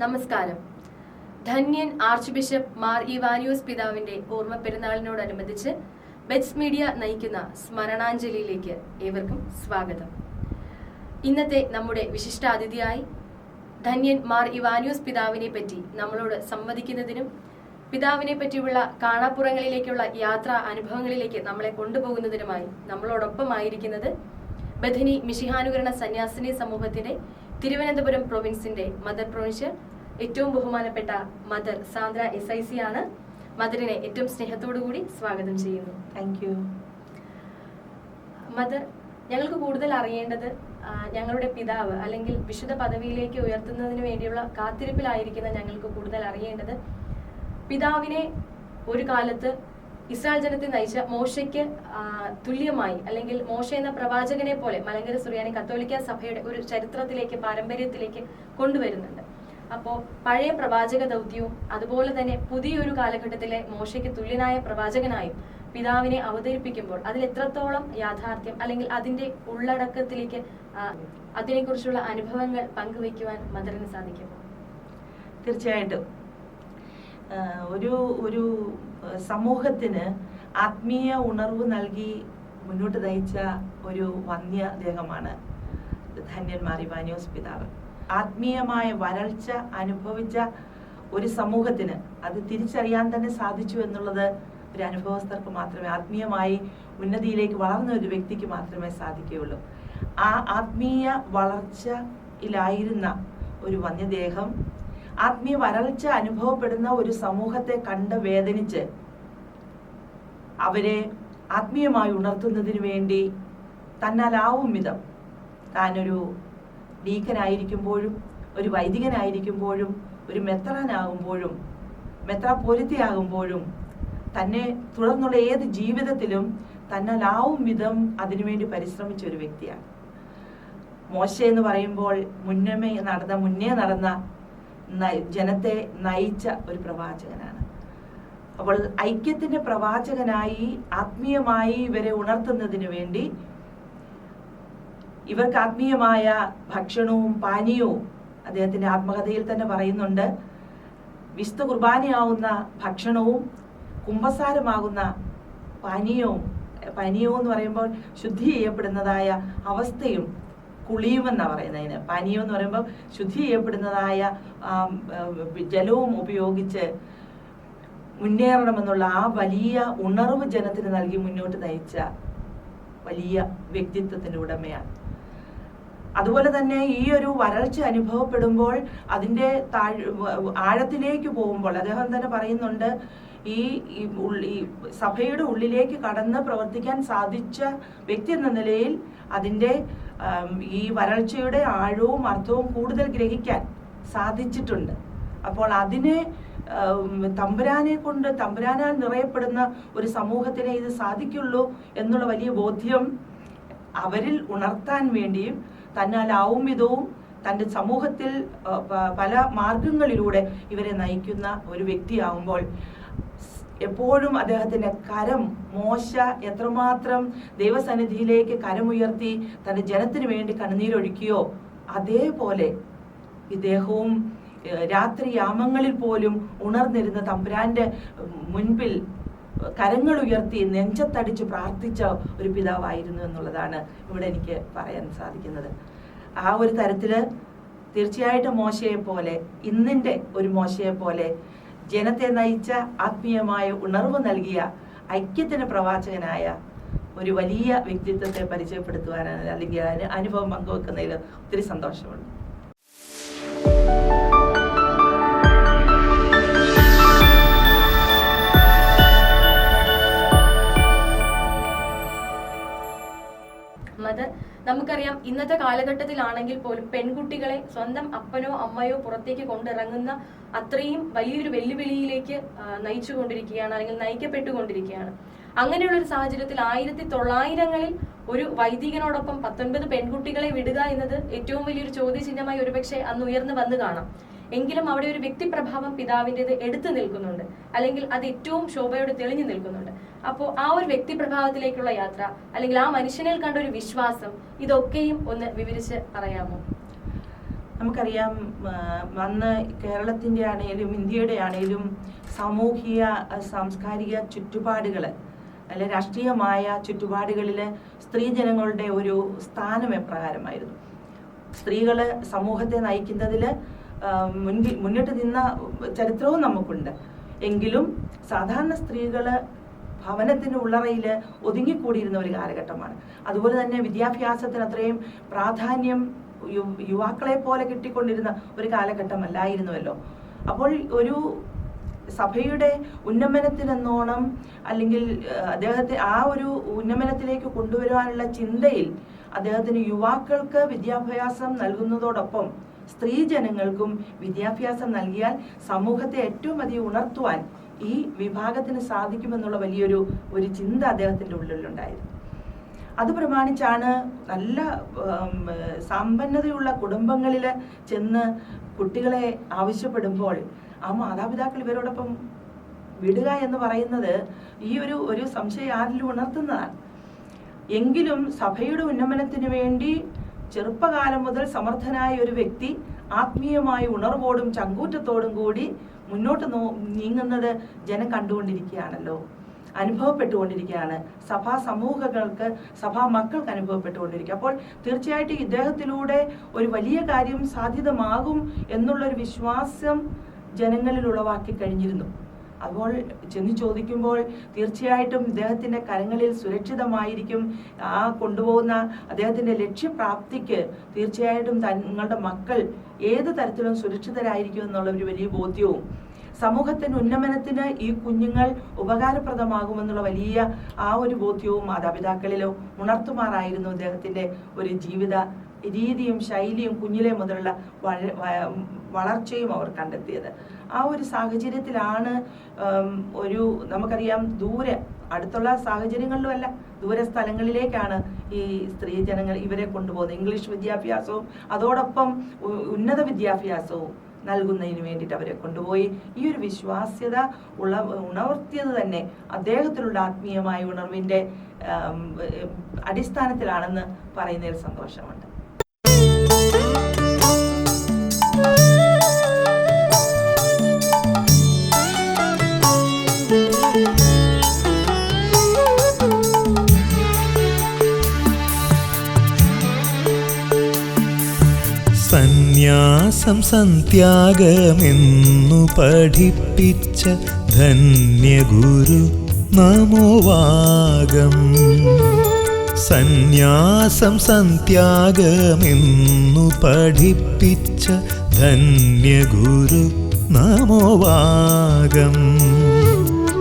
നമസ്കാരം. ധന്യൻ archbishop Mar Ivanios പിതാവിന്റെ ഓർമ്മ പെരുന്നാളിനോടനുബന്ധിച്ച് ബെറ്റ്സ് മീഡിയ നയിക്കുന്ന സ്മരണാഞ്ജലിയിലേക്ക് ഏവർക്കും സ്വാഗതം. ഇന്നത്തെ നമ്മുടെ വിശിഷ്ടാതിഥിയായി ധന്യൻ മാർ ഇവാനിയോസ് പിതാവിനെ പറ്റി നമ്മളോട് സംവദിക്കുന്നതിനും പിതാവിനെ പറ്റിയുള്ള കാണാപ്പുറങ്ങളിലേക്കുള്ള യാത്രാ അനുഭവങ്ങളിലേക്ക് നമ്മളെ കൊണ്ടുപോകുന്നതിനുമായി നമ്മളോടൊപ്പമായിരിക്കുന്നത് ബഥനി മിഷിഹാനുകരണ സന്യാസിനി സമൂഹത്തിന്റെ തിരുവനന്തപുരം പ്രൊവിൻസിന്റെ മദർ പ്രൊവിൻഷ്യൽ ഏറ്റവും ബഹുമാനപ്പെട്ട mother Sandra S I C ആണ്. മദറിനെ ഏറ്റവും സ്നേഹത്തോടു കൂടി സ്വാഗതം ചെയ്യുന്നു. താങ്ക് യു മദർ ഞങ്ങൾക്ക് കൂടുതൽ അറിയേണ്ടത് ഞങ്ങളുടെ പിതാവ് അല്ലെങ്കിൽ വിശുദ്ധ പദവിയിലേക്ക് ഉയർത്തുന്നതിന് വേണ്ടിയുള്ള കാത്തിരിപ്പിലായിരിക്കുന്ന ഞങ്ങൾക്ക് കൂടുതൽ അറിയേണ്ടത് പിതാവിനെ ഒരു കാലത്ത് ഇസ്രായേൽ ജനത്തെ നയിച്ച മോശയ്ക്ക് തുല്യമായി അല്ലെങ്കിൽ മോശ എന്ന പ്രവാചകനെ പോലെ മലങ്കര സുറിയാനി കത്തോലിക്ക സഭയുടെ ഒരു ചരിത്രത്തിലേക്ക് പാരമ്പര്യത്തിലേക്ക് കൊണ്ടുവരുന്നുണ്ട്. അപ്പോൾ പഴയ പ്രവാചക ദൗത്യവും അതുപോലെ തന്നെ പുതിയൊരു കാലഘട്ടത്തിലെ മോശയ്ക്ക് തുല്യനായ പ്രവാചകനായും പിതാവിനെ അവതരിപ്പിക്കുമ്പോൾ അതിൽ എത്രത്തോളം യാഥാർത്ഥ്യം അല്ലെങ്കിൽ അതിന്റെ ഉള്ളടക്കത്തിലേക്ക് അതിനെക്കുറിച്ചുള്ള അനുഭവങ്ങൾ പങ്കുവയ്ക്കുവാൻ മദറിന് സാധിക്കും തീർച്ചയായിട്ടും. ഒരു ഒരു സമൂഹത്തിന് ആത്മീയ ഉണർവ് നൽകി മുന്നോട്ട് നയിച്ച ഒരു വന്യ ദേഹമാണ് ധന്യന്മാർ ഇവാനിയോസ് പിതാവ്. ആത്മീയമായ വരൾച്ച അനുഭവിച്ച ഒരു സമൂഹത്തിന് അത് തിരിച്ചറിയാൻ തന്നെ സാധിച്ചു എന്നുള്ളത് ഒരു അനുഭവസ്ഥർക്ക് മാത്രമേ ആത്മീയമായി ഉന്നതിയിലേക്ക് വളർന്ന ഒരു വ്യക്തിക്ക് മാത്രമേ സാധിക്കുകയുള്ളൂ. ആ ആത്മീയ വളർച്ചയിലായിരുന്ന ഒരു വന്യദേഹം ആത്മീയ വരൾച്ച അനുഭവപ്പെടുന്ന ഒരു സമൂഹത്തെ കണ്ട് വേദനിച്ച് അവരെ ആത്മീയമായി ഉണർത്തുന്നതിന് വേണ്ടി തന്നാലാവും വിധം. താനൊരു ഡീക്കനായിരിക്കുമ്പോഴും ഒരു വൈദികനായിരിക്കുമ്പോഴും ഒരു മെത്രാനാകുമ്പോഴും മെത്രാപൊലിത്തയാകുമ്പോഴും തന്നെ തുടർന്നുള്ള ഏത് ജീവിതത്തിലും തന്നാലാവും വിധം അതിനുവേണ്ടി പരിശ്രമിച്ച ഒരു വ്യക്തിയാണ്. മോശ എന്ന് പറയുമ്പോൾ മുന്നമേ നടന്ന മുന്നേ നടന്ന ജനത്തെ നയിച്ച ഒരു പ്രവാചകനാണ്. അപ്പോൾ ഐക്യത്തിന്റെ പ്രവാചകനായി ആത്മീയമായി ഇവരെ ഉണർത്തുന്നതിന് വേണ്ടി ഇവർക്ക് ആത്മീയമായ ഭക്ഷണവും പാനീയവും അദ്ദേഹത്തിന്റെ ആത്മകഥയിൽ തന്നെ പറയുന്നുണ്ട്. വിശുദ്ധ കുർബാനയാവുന്ന ഭക്ഷണവും കുംഭസാരമാകുന്ന പാനീയവും പാനീയവും എന്ന് പറയുമ്പോൾ ശുദ്ധി ചെയ്യപ്പെടുന്നതായ അവസ്ഥയും കുളിയുമെന്നാണ് പറയുന്നതിന്. പാനീയം എന്ന് പറയുമ്പോൾ ശുദ്ധി ചെയ്യപ്പെടുന്നതായ ജലവും ഉപയോഗിച്ച് മുന്നേറണമെന്നുള്ള ആ വലിയ ഉണർവ് ജനത്തിന് നൽകി മുന്നോട്ട് നയിച്ച വലിയ വ്യക്തിത്വത്തിന്റെ ഉടമയാണ്. അതുപോലെ തന്നെ ഈ ഒരു വരൾച്ച അനുഭവപ്പെടുമ്പോൾ അതിന്റെ താഴ് ആഴത്തിലേക്ക് പോകുമ്പോൾ അദ്ദേഹം തന്നെ പറയുന്നുണ്ട് ഈ സഭയുടെ ഉള്ളിലേക്ക് കടന്ന് പ്രവർത്തിക്കാൻ സാധിച്ച വ്യക്തി എന്ന നിലയിൽ അതിന്റെ ഈ വരൾച്ചയുടെ ആഴവും അർത്ഥവും കൂടുതൽ ഗ്രഹിക്കാൻ സാധിച്ചിട്ടുണ്ട്. അപ്പോൾ അതിനെ തമ്പുരാനെ കൊണ്ട് തമ്പുരാനാൽ നിറയപ്പെടുന്ന ഒരു സമൂഹത്തിനെ ഇത് സാധിക്കുള്ളൂ എന്നുള്ള വലിയ ബോധ്യം അവരിൽ ഉണർത്താൻ വേണ്ടിയും തന്നാലാവും വിധവും തന്റെ സമൂഹത്തിൽ പല മാർഗങ്ങളിലൂടെ ഇവരെ നയിക്കുന്ന ഒരു വ്യക്തിയാവുമ്പോൾ എപ്പോഴും അദ്ദേഹത്തിന്റെ കരം മോശ എത്രമാത്രം ദൈവസന്നിധിയിലേക്ക് കരമുയർത്തി തന്റെ ജനത്തിന് വേണ്ടി കണ്ണുനീരൊഴുക്കിയോ അതേപോലെ ഇദ്ദേഹവും രാത്രി യാമങ്ങളിൽ പോലും ഉണർന്നിരുന്ന തമ്പുരാന്റെ മുൻപിൽ കരങ്ങൾ ഉയർത്തി നെഞ്ചത്തടിച്ച് പ്രാർത്ഥിച്ച ഒരു പിതാവായിരുന്നു എന്നുള്ളതാണ് ഇവിടെ എനിക്ക് പറയാൻ സാധിക്കുന്നത്. ആ ഒരു തരത്തിൽ തീർച്ചയായിട്ടും മോശയെ പോലെ ഇന്നിന്റെ ഒരു മോശയെ പോലെ ജനത്തെ നയിച്ച ആത്മീയമായ ഉണർവ് നൽകിയ ഐക്യത്തിന് പ്രവാചകനായ ഒരു വലിയ വ്യക്തിത്വത്തെ പരിചയപ്പെടുത്തുവാനാണ് അല്ലെങ്കിൽ അതിന് അനുഭവം പങ്കുവെക്കുന്നതിൽ ഒത്തിരി സന്തോഷമുണ്ട്. മദർ നമുക്കറിയാം ഇന്നത്തെ കാലഘട്ടത്തിലാണെങ്കിൽ പോലും പെൺകുട്ടികളെ സ്വന്തം അപ്പനോ അമ്മയോ പുറത്തേക്ക് കൊണ്ടിറങ്ങുന്ന അത്രയും വലിയൊരു വെല്ലുവിളിയിലേക്ക് നയിച്ചു നയിച്ചുകൊണ്ടിരിക്കുകയാണ് അല്ലെങ്കിൽ നയിക്കപ്പെട്ടുകൊണ്ടിരിക്കുകയാണ്. അങ്ങനെയുള്ള ഒരു സാഹചര്യത്തിൽ ആയിരത്തി തൊള്ളായിരങ്ങളിൽ ഒരു വൈദികനോടൊപ്പം പത്തൊൻപത് പെൺകുട്ടികളെ വിടുക എന്നത് ഏറ്റവും വലിയൊരു ചോദ്യചിഹ്നമായി ഒരുപക്ഷെ അന്ന് ഉയർന്നു വന്നു കാണാം. എങ്കിലും അവിടെ ഒരു വ്യക്തിപ്രഭാവം പിതാവിന്റെത് എടുത്തു നിൽക്കുന്നുണ്ട്. അല്ലെങ്കിൽ അത് ഏറ്റവും ശോഭയോട് തെളിഞ്ഞു നിൽക്കുന്നുണ്ട്. അപ്പോൾ ആ ഒരു വ്യക്തിപ്രഭാവത്തിലേക്കുള്ള യാത്ര അല്ലെങ്കിൽ ആ മനുഷ്യനിൽ കണ്ട ഒരു വിശ്വാസം ഇതൊക്കെയും ഒന്ന് വിവരിച്ച് പറയാമോ? നമുക്കറിയാം വന്ന് കേരളത്തിന്റെ ആണേലും ഇന്ത്യയുടെ ആണേലും സാമൂഹിക സാംസ്കാരിക ചുറ്റുപാടുകൾ അല്ലെ രാഷ്ട്രീയമായ ചുറ്റുപാടുകളിൽ സ്ത്രീജനങ്ങളുടെ ഒരു സ്ഥാനം എപ്രകാരമായിരുന്നു? സ്ത്രീകൾ സമൂഹത്തെ നയിക്കുന്നതിൽ മുൻപിൽ മുന്നിട്ട് നിന്ന ചരിത്രവും നമുക്കുണ്ട്. എങ്കിലും സാധാരണ സ്ത്രീകൾ ഭവനത്തിന്റെ ഉള്ളറയിൽ ഒതുങ്ങിക്കൂടിയിരുന്ന ഒരു കാലഘട്ടമാണ്. അതുപോലെ തന്നെ വിദ്യാഭ്യാസത്തിന് അത്രയും പ്രാധാന്യം യു- യുവാക്കളെ പോലെ കിട്ടിക്കൊണ്ടിരുന്ന ഒരു കാലഘട്ടമല്ലായിരുന്നുവല്ലോ അപ്പോൾ ഒരു സഭയുടെ ഉന്നമനത്തിനെന്നോണം അല്ലെങ്കിൽ അദ്ദേഹത്തെ ആ ഒരു ഉന്നമനത്തിലേക്ക് കൊണ്ടുവരുവാനുള്ള ചിന്തയിൽ അദ്ദേഹത്തിന് യുവാക്കൾക്ക് വിദ്യാഭ്യാസം നൽകുന്നതോടൊപ്പം സ്ത്രീജനങ്ങൾക്കും വിദ്യാഭ്യാസം നൽകിയാൽ സമൂഹത്തെ ഏറ്റവും അധികം ഉണർത്തുവാൻ ഈ വിഭാഗത്തിന് സാധിക്കുമെന്നുള്ള വലിയൊരു ഒരു ചിന്ത അദ്ദേഹത്തിന്റെ ഉള്ളിലുണ്ടായിരുന്നു. അത് പ്രമാണിച്ചാണ് നല്ല സമ്പന്നതയുള്ള കുടുംബങ്ങളിൽ ചെന്ന് കുട്ടികളെ ആവശ്യപ്പെടുമ്പോൾ ആ മാതാപിതാക്കൾ ഇവരോടൊപ്പം വിടുക എന്ന് പറയുന്നത് ഈ ഒരു ഒരു സംശയം ആരിലും ഉണർത്തുന്നതാണ്. എങ്കിലും സഭയുടെ ഉന്നമനത്തിന് വേണ്ടി ചെറുപ്പകാലം മുതൽ സമർത്ഥനായ ഒരു വ്യക്തി ആത്മീയമായ ഉണർവോടും ചങ്കൂറ്റത്തോടും കൂടി മുന്നോട്ട് നീങ്ങുന്നത് ജനം കണ്ടുകൊണ്ടിരിക്കുകയാണല്ലോ. അനുഭവപ്പെട്ടുകൊണ്ടിരിക്കുകയാണ്. സഭാ സമൂഹങ്ങൾക്ക് സഭാ മക്കൾക്ക് അനുഭവപ്പെട്ടുകൊണ്ടിരിക്കുക. അപ്പോൾ തീർച്ചയായിട്ടും ഇദ്ദേഹത്തിലൂടെ ഒരു വലിയ കാര്യം സാധ്യതമാകും എന്നുള്ളൊരു വിശ്വാസം ജനങ്ങളിൽ ഉളവാക്കി കഴിഞ്ഞിരുന്നു. അപ്പോൾ ചെന്ന് ചോദിക്കുമ്പോൾ തീർച്ചയായിട്ടും ഇദ്ദേഹത്തിന്റെ കരങ്ങളിൽ സുരക്ഷിതമായിരിക്കും ആ കൊണ്ടുപോകുന്ന അദ്ദേഹത്തിന്റെ ലക്ഷ്യപ്രാപ്തിക്ക് തീർച്ചയായിട്ടും തങ്ങളുടെ മക്കൾ ഏത് തരത്തിലും സുരക്ഷിതരായിരിക്കും എന്നുള്ള ഒരു വലിയ ബോധ്യവും. സമൂഹത്തിന്റെ ഉന്നമനത്തിന് ഈ കുഞ്ഞുങ്ങൾ ഉപകാരപ്രദമാകുമെന്നുള്ള വലിയ ആ ഒരു ബോധ്യവും മാതാപിതാക്കളിലോ ഉണർത്തുമാറായിരുന്നു അദ്ദേഹത്തിന്റെ ഒരു ജീവിത രീതിയും ശൈലിയും കുഞ്ഞിലെ മുതലുള്ള വളർച്ചയും അവർ കണ്ടെത്തിയത്. ആ ഒരു സാഹചര്യത്തിലാണ് ഒരു നമുക്കറിയാം ദൂരെ അടുത്തുള്ള സാഹചര്യങ്ങളിലുമല്ല ദൂര സ്ഥലങ്ങളിലേക്കാണ് ഈ സ്ത്രീ ജനങ്ങൾ ഇവരെ കൊണ്ടുപോകുന്നത്. ഇംഗ്ലീഷ് വിദ്യാഭ്യാസവും അതോടൊപ്പം ഉന്നത വിദ്യാഭ്യാസവും നൽകുന്നതിന് വേണ്ടിയിട്ട് അവരെ കൊണ്ടുപോയി. ഈ ഒരു വിശ്വാസ്യത ഉള്ള ഉണർത്തിയത് തന്നെ അദ്ദേഹത്തിലുള്ള ആത്മീയമായ ഉണർവിന്റെ അടിസ്ഥാനത്തിലാണെന്ന് പറയുന്നതിൽ സന്തോഷമുണ്ട്. സന്യാസം സന്ത്യാഗമെന്നു പഠിപ്പിച്ച ധന്യഗുരു നമോവാഗം. സന്യാസം സന്ത്യാഗമെന്നു പഠിപ്പിച്ച ധന്യഗുരു നമോവാകം